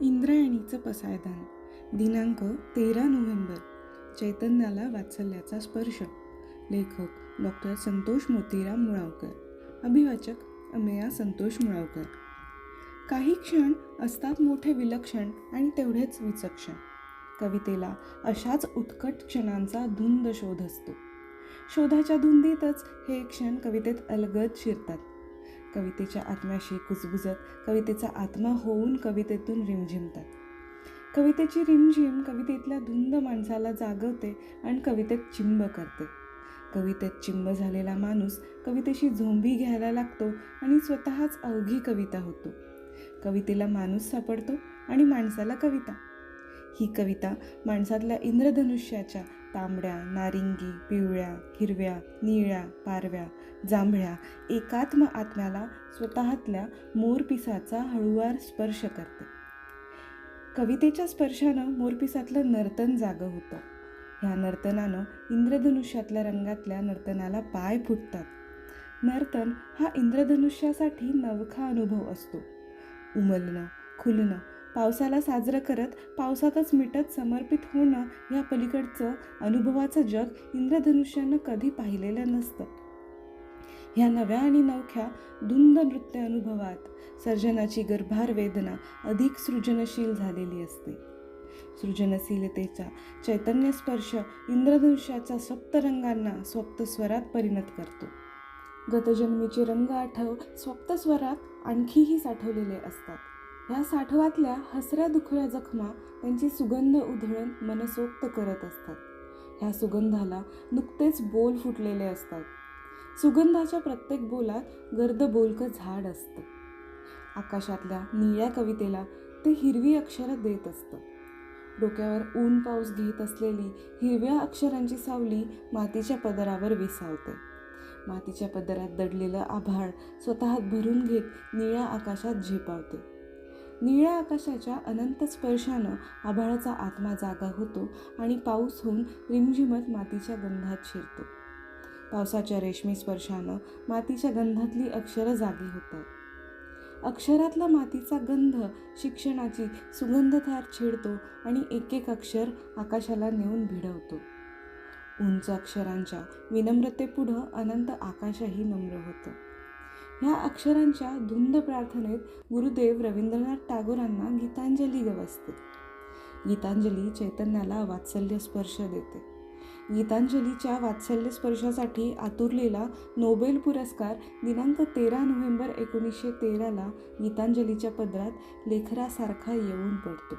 इंद्रायणीचं पसायदान. दिनांक तेरा नोव्हेंबर. चैतन्याला वात्सल्याचा स्पर्श. लेखक डॉक्टर संतोष मोतीराम मुळावकर. अभिवाचक अमेया संतोष मुळावकर. काही क्षण असतात मोठे विलक्षण आणि तेवढेच विचक्षण. कवितेला अशाच उत्कट क्षणांचा धुंद शोध असतो. शोधाच्या धुंदीतच हे क्षण कवितेत अलगद शिरतात. कवितेच्या आत्म्याशी कुजबुजत कवितेचा आत्मा होऊन कवितेतून रिमझिमतात कवितेची रिमझिम कवितेतल्या धुंद माणसाला जागवते आणि कवितेत चिंब करते. कवितेत चिंब झालेला माणूस कवितेशी झोंबी घ्यायला लागतो आणि स्वतःच अवघी कविता होतो. कवितेला माणूस सापडतो आणि माणसाला कविता. ही कविता माणसातल्या इंद्रधनुष्याच्या तांबड्या नारिंगी पिवळ्या हिरव्या निळ्या पारव्या जांभळ्या एकात्म आत्म्याला स्वतःतल्या मोरपिसाचा हळुवार स्पर्श करते. कवितेच्या स्पर्शानं मोरपिसातलं नर्तन जागं होतं. ह्या नर्तनानं इंद्रधनुष्यातल्या रंगातल्या नर्तनाला पाय फुटतात. नर्तन हा इंद्रधनुष्यासाठी नवखा अनुभव असतो. उमलणं खुलणं पावसाला साजरं करत पावसातच मिटत समर्पित होणं या पलीकडचं अनुभवाचं जग इंद्रधनुष्यानं कधी पाहिलेलं नसतं. ह्या नव्या आणि नवख्या धुंद नृत्य अनुभवात सर्जनाची गर्भार वेदना अधिक सृजनशील झालेली असते. सृजनशीलतेचा चैतन्य स्पर्श इंद्रधनुष्याच्या सप्तरंगांना स्वप्तस्वरात परिणत करतो. गतजन्मीचे रंग आठव स्वप्तस्वरात आणखीही साठवलेले असतात. ह्या साठवातल्या हसऱ्या दुखऱ्या जखमा त्यांची सुगंध उधळण मनसोक्त करत असतात. ह्या सुगंधाला नुकतेच बोल फुटलेले असतात. सुगंधाच्या प्रत्येक बोलात गर्द बोलकं झाड असतं. आकाशातल्या निळ्या कवितेला ते हिरवी अक्षरं देत असतं. डोक्यावर ऊन पाऊस घेत असलेली हिरव्या अक्षरांची सावली मातीच्या पदरावर विसावते. मातीच्या पदरात दडलेलं आभाळ स्वतःत भरून घेत निळ्या आकाशात झेपावते. निळ्या आकाशाच्या अनंत स्पर्शानं आभाळाचा आत्मा जागा होतो आणि पाऊस होऊन रिमझिमत मातीच्या गंधात शिरतो. पावसाच्या रेशमी स्पर्शानं मातीच्या गंधातली अक्षरं जागी होतात. अक्षरातला मातीचा गंध शिक्षणाची सुगंधधार छेडतो आणि एक एक अक्षर आकाशाला नेऊन भिडवतो. उंच अक्षरांच्या विनम्रतेपुढं अनंत आकाशही नम्र होतं. ह्या अक्षरांच्या धुंद प्रार्थनेत गुरुदेव रवींद्रनाथ टागोरांना गीतांजली गवसते गीतांजली चैतन्याला वात्सल्य स्पर्श देते. गीतांजलीच्या वात्सल्य स्पर्शासाठी आतुरलेला नोबेल पुरस्कार दिनांक तेरा नोव्हेंबर एकोणीसशे तेराला गीतांजलीच्या पदरात लेखरासारखा येऊन पडतो.